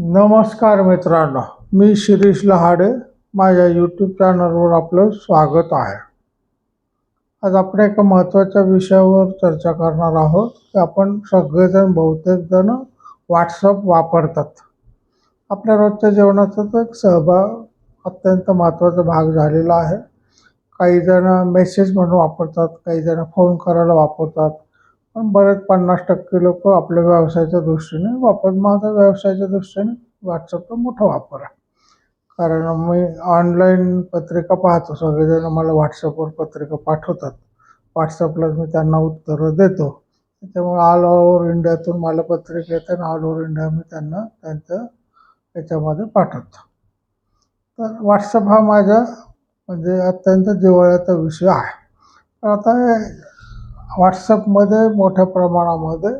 नमस्कार मित्रांनो मी शिरीष लहाडे माझ्या यूट्यूब चॅनलवर आपलं स्वागत आहे. आज आपण एका महत्त्वाच्या विषयावर चर्चा करणार आहोत. की आपण सगळेजण बहुतेकजण व्हॉट्सअप वापरतात. आपल्या रोजच्या जेवणाचा तो एक सहभाग अत्यंत महत्त्वाचा भाग झालेला आहे. काही जण मेसेज म्हणून वापरतात काहीजण फोन करायला वापरतात. पण बरेच पन्नास टक्के लोक आपल्या व्यवसायाच्या दृष्टीने वापर माझा व्यवसायाच्या दृष्टीने व्हॉट्सअपचा मोठा वापर आहे. कारण मी ऑनलाईन पत्रिका पाहतो सगळेजण मला व्हॉट्सअपवर पत्रिका पाठवतात. व्हॉट्सअपलाच मी त्यांना उत्तरं देतो. त्याच्यामुळे ऑल ओव्हर इंडियातून मला पत्रिका येते आणि ऑल ओव्हर इंडिया मी त्यांना त्यांच्या याच्यामध्ये पाठवतो. तर व्हॉट्सअप हा माझा म्हणजे अत्यंत जिव्हाळ्याचा विषय आहे. आता व्हॉट्सअपमध्ये मोठ्या प्रमाणामध्ये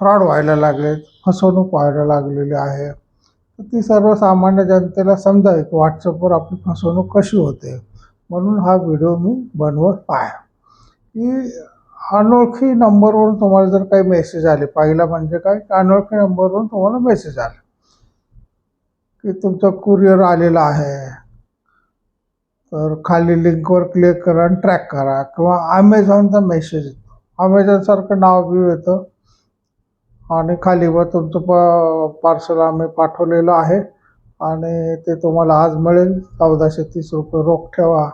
फ्रॉड व्हायला लागलेत फसवणूक व्हायला लागलेली आहे. तर ती सर्वसामान्य जनतेला समजावी की व्हॉट्सअपवर आपली फसवणूक कशी होते म्हणून हा व्हिडिओ मी बनवत आहे की अनोळखी नंबरवरून तुम्हाला जर काही मेसेज आले पहिला म्हणजे काय की अनोळखी नंबरवरून तुम्हाला मेसेज आले की तुमचं कुरिअर आलेला आहे. तर खाली लिंकवर क्लिक करा आणि ट्रॅक करा किंवा अमेझॉनचा मेसेज येतो. अमेझॉनसारखं नाव बी येतं. आणि खाली व तुमचं प पार्सल आम्ही पाठवलेलं आहे. आणि ते तुम्हाला आज मिळेल. चौदाशे तीस रुपये रोख ठेवा.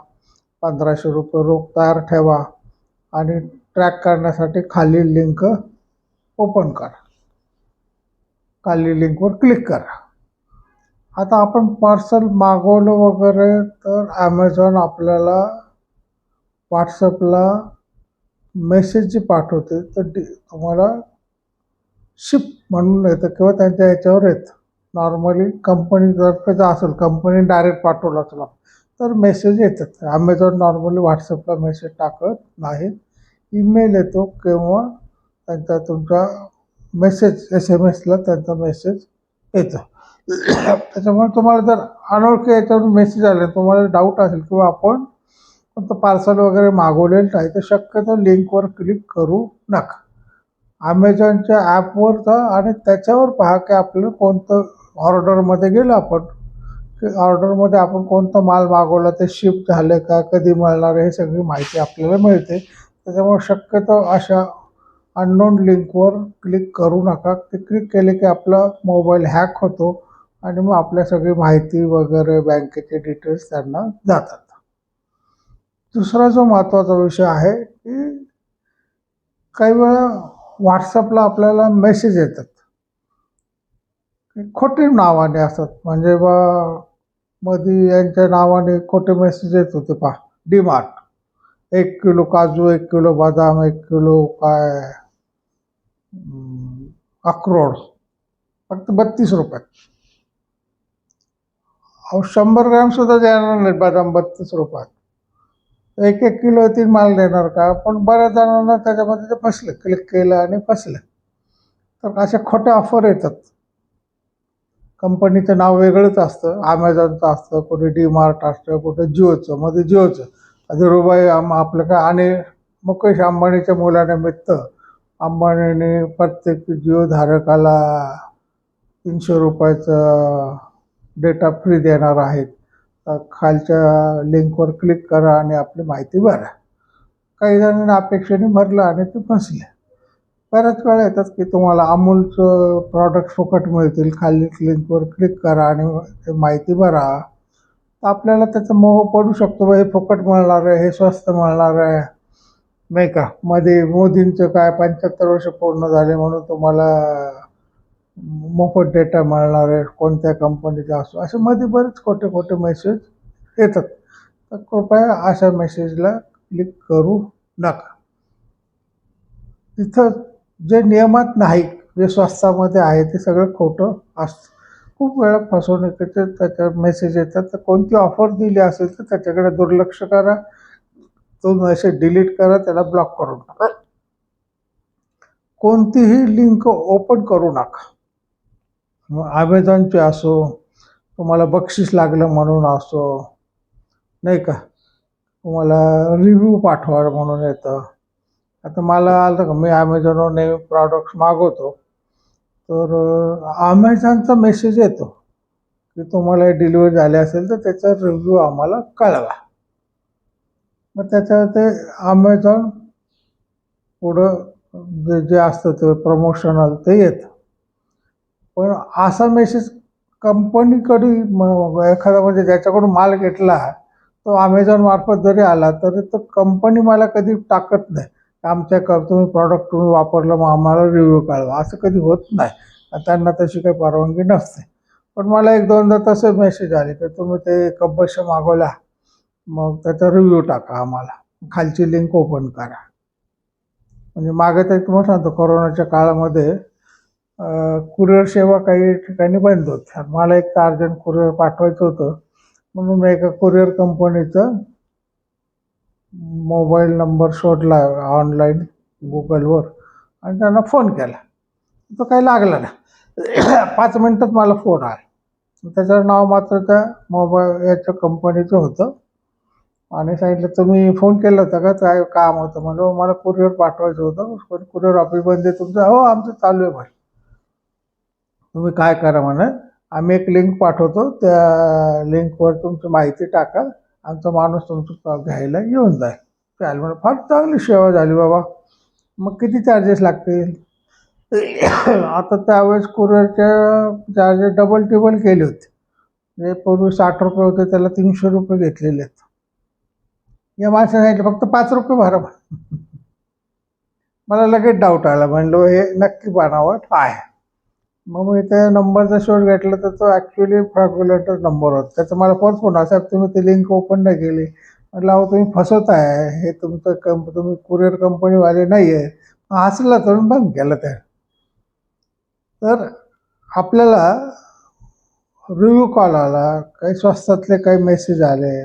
पंधराशे रुपये रोख तयार ठेवा. आणि ट्रॅक करण्यासाठी खाली लिंक ओपन करा. खाली लिंकवर क्लिक करा. आता आपण पार्सल मागवलं वगैरे तर ॲमेझॉन आपल्याला व्हॉट्सअपला मेसेज जे पाठवते तर डी तुम्हाला शिप म्हणून येतं किंवा त्यांच्या याच्यावर येतं. नॉर्मली कंपनीतर्फे जर असेल कंपनी डायरेक्ट पाठवलं असेल तर मेसेज येतात. ॲमेझॉन नॉर्मली व्हॉट्सअपला मेसेज टाकत नाहीत ईमेल येतो किंवा त्यांचा तुमचा मेसेज एस एम एसला त्यांचा मेसेज येतो. त्याच्यामुळे तुम्हाला जर अनोळखी याच्यावरून मेसेज आले तुम्हाला डाऊट असेल किंवा आपण कोणतं पार्सल वगैरे मागवलेलं नाही तर शक्यतो लिंकवर क्लिक करू नका. ॲमेझॉनच्या ॲपवर जा आणि त्याच्यावर पहा की आपलं कोणतं ऑर्डरमध्ये गेलं आपण. की ऑर्डरमध्ये आपण कोणतं माल मागवला ते शिफ्ट झालं का कधी मिळणार हे सगळी माहिती आपल्याला मिळते. त्याच्यामुळे शक्यतो अशा अननोन लिंकवर क्लिक करू नका. ते क्लिक केले की आपला मोबाईल हॅक होतो. आणि मग आपल्या सगळी माहिती वगैरे बँकेचे डिटेल्स त्यांना जातात. दुसरा जो महत्त्वाचा विषय आहे की काही वेळा व्हॉट्सअपला आपल्याला मेसेज येतात. खोटे नावाने असतात. म्हणजे बा मध्ये यांच्या नावाने खोटे मेसेज येत होते पहा. डीमार्ट एक किलो काजू एक किलो बदाम एक किलो काय? अक्रोड. फक्त बत्तीस रुपयात. अहो शंभर ग्रॅमसुद्धा देणार नाही बदाम बत्तीस रुपयात. एक एक किलो तीन माल देणार का? पण बऱ्याच जणांना त्याच्यामध्ये ते फसलं क्लिक केलं आणि फसलं. तर अशा खोट्या ऑफर येतात. कंपनीचं नाव वेगळंच असतं ॲमेझॉनचं असतं कुठे डी मार्ट असतं कुठे जिओचं मध्ये जिओचं आता रुबाई आम आपलं काय आणि मुकेश अंबानीच्या मुलानिमित्त अंबानीने प्रत्येक जिओ धारकाला तीनशे रुपयाचं डेटा फ्री देणार आहेत खालच्या लिंकवर क्लिक करा आणि आपली माहिती भरा. काही जणांनी अपेक्षेने भरलं आणि ते फसले. बऱ्याच वेळा येतात की तुम्हाला अमूलचं प्रॉडक्ट फुकट मिळतील खाली लिंकवर क्लिक करा आणि ते माहिती भरा. आपल्याला त्याचा मोह पडू शकतो बा हे फुकट मिळणार आहे हे स्वस्त मिळणार आहे. नाही का? मध्ये मोदींचं काय पंच्याहत्तर वर्ष पूर्ण झाले म्हणून तुम्हाला मोफत डेटा मिळणार आहे कोणत्या कंपनीचा असो असे मध्ये बरेच खोटे खोटे मेसेज येतात. तर कृपया अशा मेसेजला क्लिक करू नका. तिथं जे नियमात नाही जे स्वस्तामध्ये आहे ते सगळं खोटं असतं खूप वेळा फसवणुकीचे त्याच्या मेसेज येतात. तर कोणती ऑफर दिली असेल तर त्याच्याकडे दुर्लक्ष करा. तो मेसेज डिलीट करा त्याला ब्लॉक करू नका. कोणतीही लिंक ओपन करू नका. मग असो तुम्हाला बक्षीस लागलं म्हणून असो नाही का? तुम्हाला रिव्ह्यू पाठवा म्हणून येतं. आता मला आलं का मी ॲमेझॉनवर नेहमी प्रॉडक्ट्स मागवतो तर ॲमेझॉनचा मेसेज येतो की तुम्हाला डिलिव्हरी झाली असेल तर त्याचा रिव्ह्यू आम्हाला कळवा. मग त्याच्या ते ॲमेझॉन पुढं जे जे असतं ते प्रमोशनल ते येतं. पण असा मेसेज कंपनीकडे म- एखादा म्हणजे ज्याच्याकडून माल घेतला तो अमेझॉन मार्फत जरी आला तरी तो कंपनी मला कधी टाकत नाही. आमच्या क तुम्ही प्रॉडक्ट तुम्ही वापरलं मग आम्हाला रिव्ह्यू कळवा. असं कधी होत नाही. त्यांना तशी काही परवानगी नसते. पण मला एक दोनदा तसे मेसेज आले की तुम्ही ते कब्बश मागवल्या मग त्याचा रिव्ह्यू टाका आम्हाला. खालची लिंक ओपन करा. म्हणजे मागे तर तुम्हाला सांगतो कोरोनाच्या काळामध्ये कुरिअर सेवा काही ठिकाणी बंद होत्या मला एक तर अर्जंट कुरिअर पाठवायचं होतं. म्हणून मी एका कुरिअर कंपनीचं मोबाईल नंबर शोधला ऑनलाईन गुगलवर आणि त्यांना फोन केला. तो काही लागला ना पाच मिनटात मला फोन आला. त्याचं नाव मात्र त्या मोबाईल याच्या कंपनीचं होतं. आणि सांगितलं तुम्ही फोन केला होता का? काय काम होतं? म्हणजे मला कुरिअर पाठवायचं होतं. कुरिअर ऑफिस बंद आहे तुमचं. हो आमचं चालू आहे भाई तुम्ही काय करा म्हणे आम्ही एक लिंक पाठवतो त्या लिंकवर तुमची माहिती टाका आमचा माणूस तुमचं घ्यायला येऊन जाईल. चालेल म्हणजे फार चांगली सेवा झाली बाबा. मग किती चार्जेस लागतील? आता त्यावेळेस कुरिअरच्या चार्जेस डबल टेबल केले होते. म्हणजे पूर्वी साठ रुपये होते त्याला तीनशे रुपये घेतलेले आहेत. या माणसाने सांगितलं फक्त पाच रुपये भरा मला लगेच डाऊट आला म्हणलो हे नक्की बनावट आहे. मग मी त्या नंबरचा शोध घेतला तर तो ॲक्च्युली फ्रॅग्युलेटर नंबर होता. त्याचा मला परत फोन साहेब तुम्ही ती लिंक ओपन नाही केली. म्हटलं अहो तुम्ही फसवत आहे. हे तुमचं कंप तुम्ही कुरिअर कंपनीवाले नाही आहे हसला तर बंद केलं त्या तर आपल्याला रिव्ह्यू कॉल आला काही स्वस्तातले काही मेसेज आले.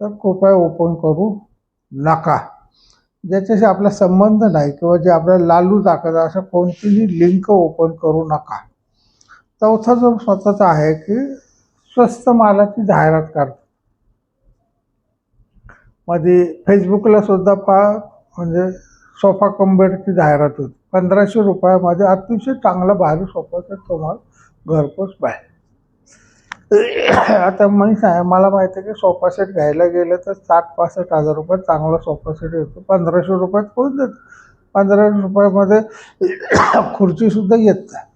तर कृपया ओपन करू नका. ज्याच्याशी आपला संबंध नाही किंवा जे आपल्याला लालू दाखवत अशा कोणतीही लिंक ओपन करू नका. चौथा जो स्वतःचा आहे की स्वस्त मालाची जाहिरात करतात मध्ये फेसबुकला सुद्धा पा म्हणजे सोफा कंबेडची जाहिरात होती. पंधराशे रुपयामध्ये अतिशय चांगला भारी सोफा तर तुम्हाला घरपोच पाहिजे. आता मी आहे मला माहिती आहे की सोफा सेट घ्यायला गेलं तर साठ पासष्ट हजार रुपयात चांगला सोफा सेट येतो. पंधराशे रुपयात कोण देत पंधराशे रुपयामध्ये खुर्चीसुद्धा येत नाही.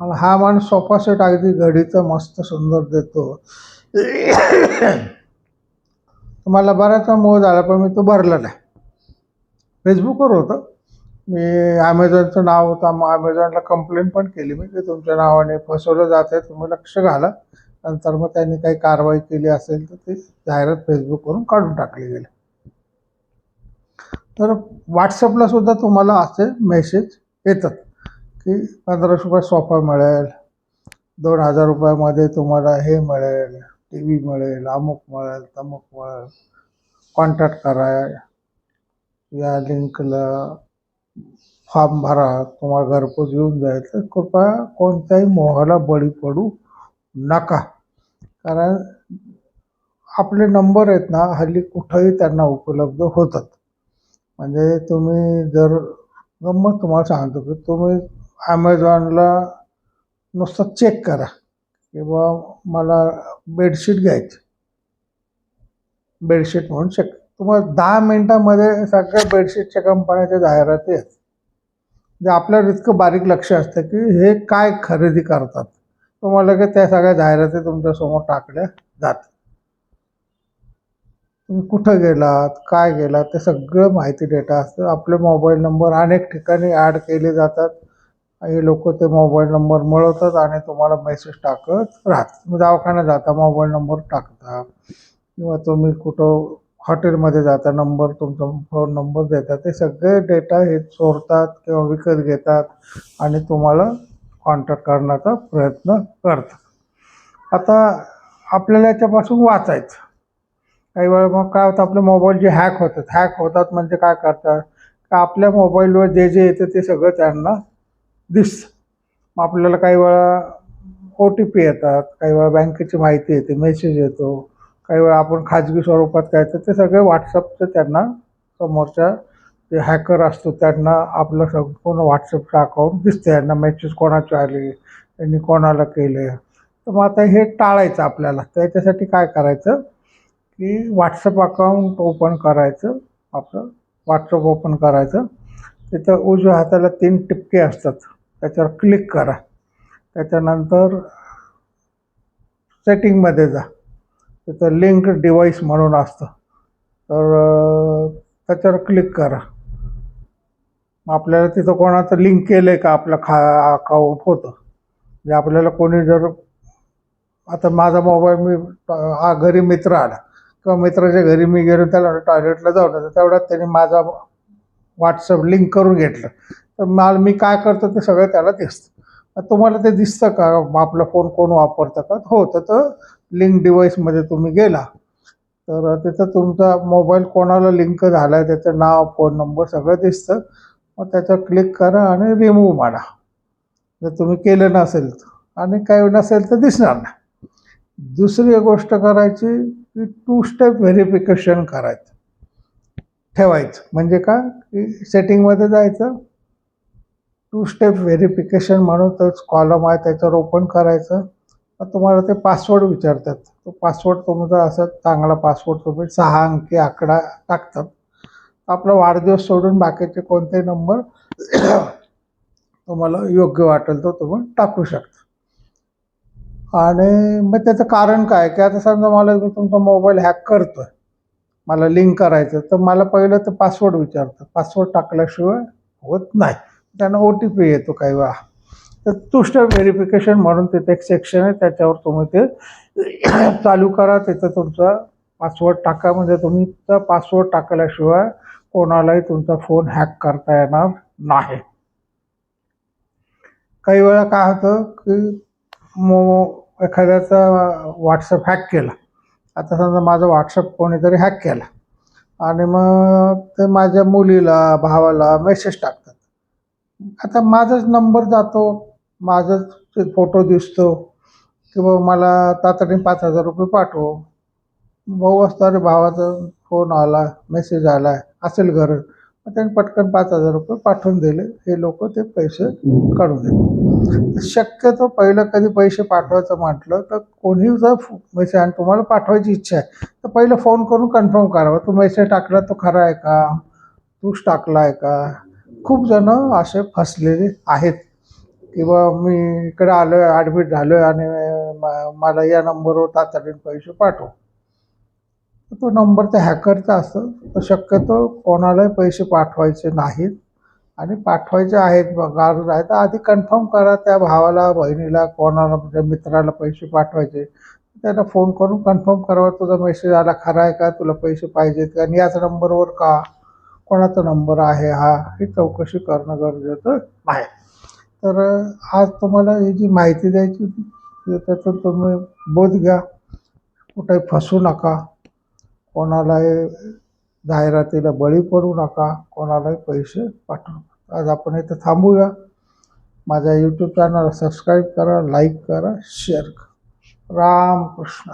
मला हा माणूस सोफा सेट अगदी घडीचं मस्त सुंदर देतो. मला बराचसा मोह झाला पण मी तो भरला नाही. फेसबुकवर होतं. मी ॲमेझॉनचं नाव होतं. मग ॲमेझॉनला कंप्लेंट पण केली. मी की तुमच्या नावाने फसवलं जात आहे तुम्ही लक्ष घाला. नंतर मग त्यांनी काही कारवाई केली असेल तर ती जाहिरात फेसबुकवरून काढून टाकली गेली. तर व्हॉट्सअपला सुद्धा तुम्हाला असे मेसेज येतात की पंधराशे रुपये सोफा मिळेल. दोन हजार रुपयामध्ये तुम्हाला हे मिळेल. टी व्ही मिळेल. अमुक मिळेल तमुक मिळेल. कॉन्टॅक्ट करा. या लिंकला फॉर्म भरा तुम्हाला घरपोच येऊन जाईल तर कृपया कोणत्याही मोहाला बळी पडू नका. कारण आपले नंबर आहेत ना हल्ली कुठंही त्यांना उपलब्ध होतात. म्हणजे तुम्ही जर गंमत तुम्हाला सांगतो की तुम्ही ॲमेझॉनला नुसतं चेक करा. किंवा मला बेडशीट घ्यायची. बेडशीट म्हणून चेक तुम्हाला दहा मिनटामध्ये सगळ्या बेडशीटच्या कंपन्याच्या जाहिराती आहेत. जे आपल्याला इतकं बारीक लक्ष असतं की हे काय खरेदी करतात. तुम्हाला की त्या सगळ्या जाहिराती तुमच्यासमोर टाकल्या जातात. तुम्ही कुठं गेलात काय गेलात ते सगळं माहिती डेटा असतं. आपले मोबाईल नंबर अनेक ठिकाणी ॲड केले जातात. हे लोक ते मोबाईल नंबर मिळवतात आणि तुम्हाला मेसेज टाकत राहतात. दवाखान्यात जाता मोबाईल नंबर टाकता. किंवा तुम्ही कुठं हॉटेलमध्ये जाता नंबर तुमचा फोन नंबर देतात ते सगळे डेटा हे चोरतात किंवा विकत घेतात आणि तुम्हाला कॉन्टॅक्ट करण्याचा प्रयत्न करतात. आता आपल्याला याच्यापासून वाचायचं. काही वेळा मग काय होतं आपले मोबाईल जे हॅक होतात. हॅक होतात म्हणजे काय करतात? का आपल्या मोबाईलवर जे जे येतं ते सगळं त्यांना दिसतं. मग आपल्याला काही वेळा ओ टी पी येतात काही वेळा बँकेची माहिती येते मेसेज येतो. काही वेळा आपण खाजगी स्वरूपात काय तर ते सगळे व्हॉट्सअपचं त्यांना समोरच्या जे हॅकर असतो त्यांना आपलं संपूर्ण व्हॉट्सअपचं अकाउंट दिसते यांना मेसेज कोणाचे आले त्यांनी कोणाला केले तर मग आता हे टाळायचं आपल्याला. त्याच्यासाठी काय करायचं की व्हॉट्सअप अकाउंट ओपन करायचं आपलं व्हॉट्सअप ओपन करायचं. तिथं उजव्या हाताला तीन टिपके असतात. त्याच्यावर क्लिक करा. त्याच्यानंतर सेटिंगमध्ये जा. तिथं लिंक डिव्हाइस म्हणून असतं. तर त्याच्यावर क्लिक करा. मग आपल्याला तिथं कोणाचं लिंक केलं आहे का आपलं खा अकाउंट होतं? म्हणजे आपल्याला कोणी जर आता माझा मोबाईल मी हा घरी मित्र आला. किंवा मित्राच्या घरी मी गेलो त्याला टॉयलेटला जाऊन तर तेवढ्यात त्याने माझा व्हॉट्सअप लिंक करून घेतलं. तर मला मी काय करतो ते सगळं त्याला दिसतं. तुम्हाला ते दिसतं का? आपला फोन कोण वापरतं का? हो तर लिंक डिव्हाइसमध्ये तुम्ही गेला. तर तिथं तुमचा मोबाईल कोणाला लिंक झाला आहे त्याचं नाव फोन नंबर सगळं दिसतं. मग त्याच्यावर क्लिक करा आणि रिमूव्ह मारा. जर तुम्ही केलं नसेल तर. आणि काही नसेल तर दिसणार नाही. दुसरी गोष्ट करायची की टू स्टेप व्हेरिफिकेशन करायचं. ठेवायचं. म्हणजे का? की सेटिंगमध्ये जायचं. टू स्टेप व्हेरिफिकेशन म्हणून तोच कॉलम आहे त्याच्यावर ओपन करायचं. मग तुम्हाला ते पासवर्ड विचारतात. तो पासवर्ड तुमचा असा चांगला पासवर्ड तुम्ही सहा अंकी आकडा टाकतात. आपला वाढदिवस सोडून बाकीचे कोणते नंबर तुम्हाला योग्य वाटेल तो तुम्ही टाकू शकता. आणि मग त्याचं कारण काय? की आता समजा मला मी तुमचा मोबाईल हॅक करतोय. मला लिंक करायचं तर मला पहिलं तर पासवर्ड विचारतं पासवर्ड टाकल्याशिवाय होत नाही. त्यांना ओ टी पी येतो काही वेळा. तर तुष्ट व्हेरिफिकेशन म्हणून तिथे एक सेक्शन आहे त्याच्यावर तुम्ही ते चालू करा. तिथं तुमचा पासवर्ड टाका. म्हणजे तुमचा पासवर्ड टाकल्याशिवाय कोणालाही तुमचा फोन हॅक करता येणार नाही. काही वेळा काय होतं की मो एखाद्याचा व्हॉट्सअप हॅक केला. आता समजा माझा व्हॉट्सअप कोणीतरी हॅक केला. आणि मग ते माझ्या मुलीला भावाला मेसेज टाक आता माझाच नंबर जातो माझाच फोटो दिसतो किंवा मला तातडीने पाच हजार रुपये पाठव. भाऊ असतो अरे भावाचा फोन आला मेसेज आला असेल घर. मग त्यांनी पटकन पाच हजार रुपये पाठवून दिले. हे लोक ते पैसे काढून देतात. शक्यतो पहिलं कधी पैसे पाठवायचं म्हटलं तर कोणी जर मेसेज आणि तुम्हाला पाठवायची इच्छा आहे तर पहिलं फोन करून कन्फर्म करावा. तू मेसेज टाकला तो खरा आहे का? तूच टाकला आहे का? खूप जण असे फसलेले आहेत. किंवा मी इकडे आलो आहे ॲडमिट झालो आहे आणि म- मला या नंबरवर तातडीने पैसे पाठव. तो नंबर त्या हॅकरचा असतो. तर शक्यतो कोणालाही पैसे पाठवायचे नाहीत. आणि पाठवायचे आहेत गरज आहे तर आधी कन्फर्म करा त्या भावाला बहिणीला कोणाला म्हणजे मित्राला पैसे पाठवायचे. त्याला फोन करून कन्फर्म करावा. तुझा मेसेज आला खरा आहे का? तुला पैसे पाहिजेत का? आणि याच नंबरवर का? कोणाचा नंबर आहे हा ही चौकशी करणं गरजेचं आहे. तर आज तुम्हाला ही जी माहिती द्यायची होती त्याचं तुम्ही बोध घ्या. कुठेही फसू नका. कोणालाही जाहिरातीला बळी पडू नका. कोणालाही पैसे पाठवू नका. आज आपण इथं थांबूया. माझ्या यूट्यूब चॅनलला सबस्क्राईब करा लाईक करा शेअर करा. रामकृष्ण.